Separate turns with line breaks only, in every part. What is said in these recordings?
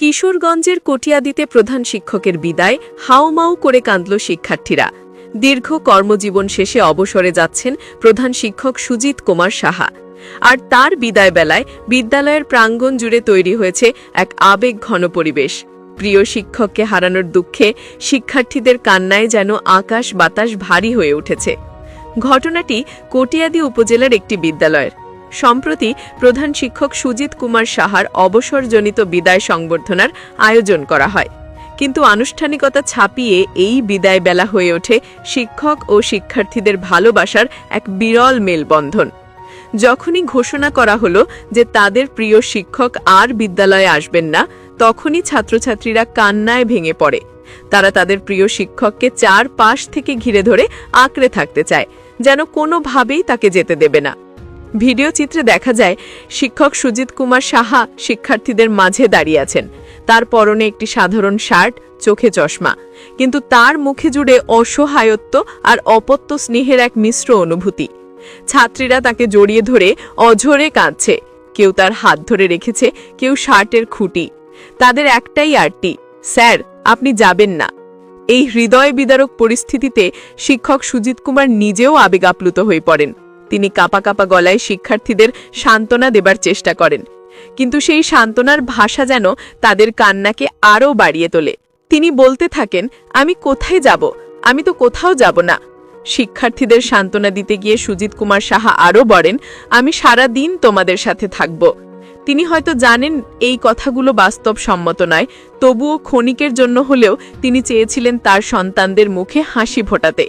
কিশোরগঞ্জের কটিয়াদিতে প্রধান শিক্ষকের বিদায়, হাউমাউ করে কাঁদল শিক্ষার্থীরা। দীর্ঘ কর্মজীবন শেষে অবসরে যাচ্ছেন প্রধান শিক্ষক সুজিত কুমার সাহা। আর তার বিদায় বেলায় বিদ্যালয়ের প্রাঙ্গণ জুড়ে তৈরি হয়েছে এক আবেগ ঘন পরিবেশ। প্রিয় শিক্ষককে হারানোর দুঃখে শিক্ষার্থীদের কান্নায় যেন আকাশ বাতাস ভারী হয়ে উঠেছে। ঘটনাটি কটিয়াদি উপজেলার একটি বিদ্যালয়ের। সম্প্রতি প্রধান শিক্ষক সুজিত কুমার সাহার অবসরজনিত বিদায় সংবর্ধনার আয়োজন করা হয়। কিন্তু আনুষ্ঠানিকতা ছাপিয়ে এই বিদায় বেলা হয়ে ওঠে শিক্ষক ও শিক্ষার্থীদের ভালোবাসার এক বিরল মেলবন্ধন। যখনই ঘোষণা করা হলো যে তাদের প্রিয় শিক্ষক আর বিদ্যালয়ে আসবেন না, তখনই ছাত্রছাত্রীরা কান্নায় ভেঙে পড়ে। তারা তাদের প্রিয় শিক্ষককে চার পাশ থেকে ঘিরে ধরে আঁকড়ে থাকতে চায়, যেন কোনোভাবেই তাকে যেতে দেবে না। ভিডিও চিত্রে দেখা যায়, শিক্ষক সুজিত কুমার সাহা শিক্ষার্থীদের মাঝে দাঁড়িয়ে আছেন। তার পরনে একটি সাধারণ শার্ট, চোখে চশমা। কিন্তু তার মুখে জুড়ে অসহায়ত্ব আর অপত্য স্নেহের এক মিশ্র অনুভূতি। ছাত্রীরা তাকে জড়িয়ে ধরে অঝরে কাঁদছে। কেউ তার হাত ধরে রেখেছে, কেউ শার্টের খুঁটি। তাদের একটাই আরটি স্যার, আপনি যাবেন না। এই হৃদয় বিদারক পরিস্থিতিতে শিক্ষক সুজিত কুমার নিজেও আবেগ আপ্লুত হয়ে পড়েন। তিনি কাপা কাপা গলায় শিক্ষার্থীদের সান্ত্বনা দেবার চেষ্টা করেন। কিন্তু সেই সান্ত্বনার ভাষা যেন তাদের কান্নাকে আরও বাড়িয়ে তোলে। তিনি বলতে থাকেন, আমি কোথায় যাব? আমি তো কোথাও যাব না। শিক্ষার্থীদের সান্ত্বনা দিতে গিয়ে সুজিত কুমার সাহা আরও বলেন, আমি সারা দিন তোমাদের সাথে থাকব। তিনি হয়তো জানেন এই কথাগুলো বাস্তবসম্মত নয়, তবুও ক্ষণিকের জন্য হলেও তিনি চেয়েছিলেন তার সন্তানদের মুখে হাসি ফোটাতে।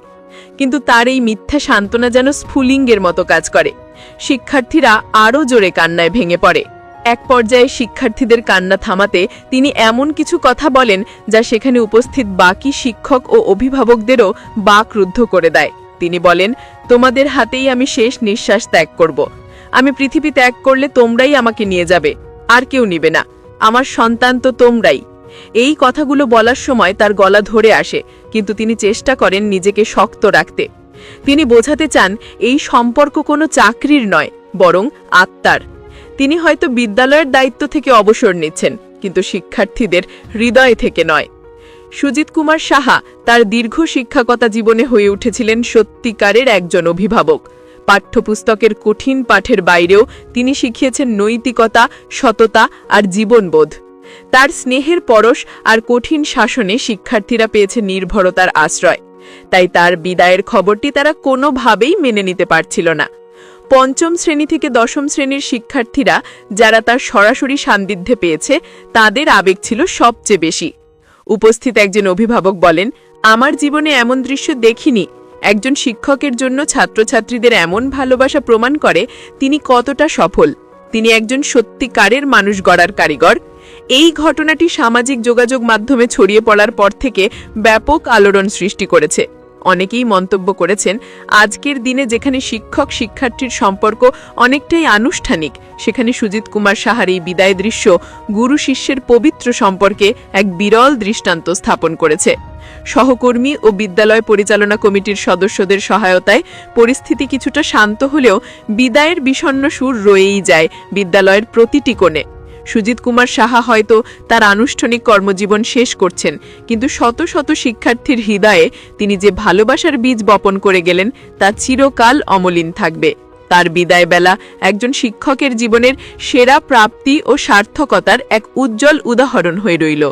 কিন্তু তার এই মিথ্যা সান্ত্বনা যেন স্ফুলিঙ্গের মতো কাজ করে। শিক্ষার্থীরা আরও জোরে কান্নায় ভেঙে পড়ে। এক পর্যায়ে শিক্ষার্থীদের কান্না থামাতে তিনি এমন কিছু কথা বলেন যা সেখানে উপস্থিত বাকি শিক্ষক ও অভিভাবকদেরও বাকরুদ্ধ করে দেয়। তিনি বলেন, তোমাদের হাতেই আমি শেষ নিঃশ্বাস ত্যাগ করব। আমি পৃথিবী ত্যাগ করলে তোমরাই আমাকে নিয়ে যাবে, আর কেউ নিবে না। আমার সন্তান তো তোমরাই। এই কথাগুলো বলার সময় তার গলা ধরে আসে, কিন্তু তিনি চেষ্টা করেন নিজেকে শক্ত রাখতে। তিনি বোঝাতে চান, এই সম্পর্ক কোনো চাকরির নয়, বরং আত্মার। তিনি হয়তো বিদ্যালয়ের দায়িত্ব থেকে অবসর নিচ্ছেন, কিন্তু শিক্ষার্থীদের হৃদয় থেকে নয়। সুজিত কুমার সাহা তার দীর্ঘ শিক্ষকতা জীবনে হয়ে উঠেছিলেন সত্যিকারের একজন অভিভাবক। পাঠ্যপুস্তকের কঠিন পাঠের বাইরেও তিনি শিখিয়েছেন নৈতিকতা, সততা আর জীবনবোধ। তার স্নেহের পরশ আর কঠিন শাসনে শিক্ষার্থীরা পেয়েছে নির্ভরতার আশ্রয়। তাই তার বিদায়ের খবরটি তারা কোনোভাবেই মেনে নিতে পারছিল না। পঞ্চম শ্রেণি থেকে দশম শ্রেণির শিক্ষার্থীরা যারা তার সরাসরি সান্নিধ্যে পেয়েছে, তাদের আবেগ ছিল সবচেয়ে বেশি। উপস্থিত একজন অভিভাবক বলেন, আমার জীবনে এমন দৃশ্য দেখিনি। একজন শিক্ষকের জন্য ছাত্রছাত্রীদের এমন ভালোবাসা প্রমাণ করে তিনি কতটা সফল। তিনি একজন সত্যিকারের মানুষ গড়ার কারিগর। এই ঘটনাটি সামাজিক যোগাযোগ মাধ্যমে ছড়িয়ে পড়ার পর থেকে ব্যাপক আলোড়ন সৃষ্টি করেছে। অনেকেই মন্তব্য করেছেন, আজকের দিনে যেখানে শিক্ষক শিক্ষার্থীর সম্পর্ক অনেকটাই আনুষ্ঠানিক, সেখানে সুজিত কুমার সাহার এই বিদায় দৃশ্য গুরু শিষ্যের পবিত্র সম্পর্কে এক বিরল দৃষ্টান্ত স্থাপন করেছে। সহকর্মী ও বিদ্যালয় পরিচালনা কমিটির সদস্যদের সহায়তায় পরিস্থিতি কিছুটা শান্ত হলেও বিদায়ের বিষণ্ণ সুর রয়েই যায় বিদ্যালয়ের প্রতিটি কোণে। সুজিত কুমার সাহা হয়তো তার আনুষ্ঠানিক কর্মজীবন শেষ করছেন, কিন্তু শত শত শিক্ষার্থীর হৃদয়ে তিনি যে ভালোবাসার বীজ বপন করে গেলেন, তা চিরকাল অমলিন থাকবে। তার বিদায় বেলা একজন শিক্ষকের জীবনের সেরা প্রাপ্তি ও সার্থকতার এক উজ্জ্বল উদাহরণ হয়ে রইল।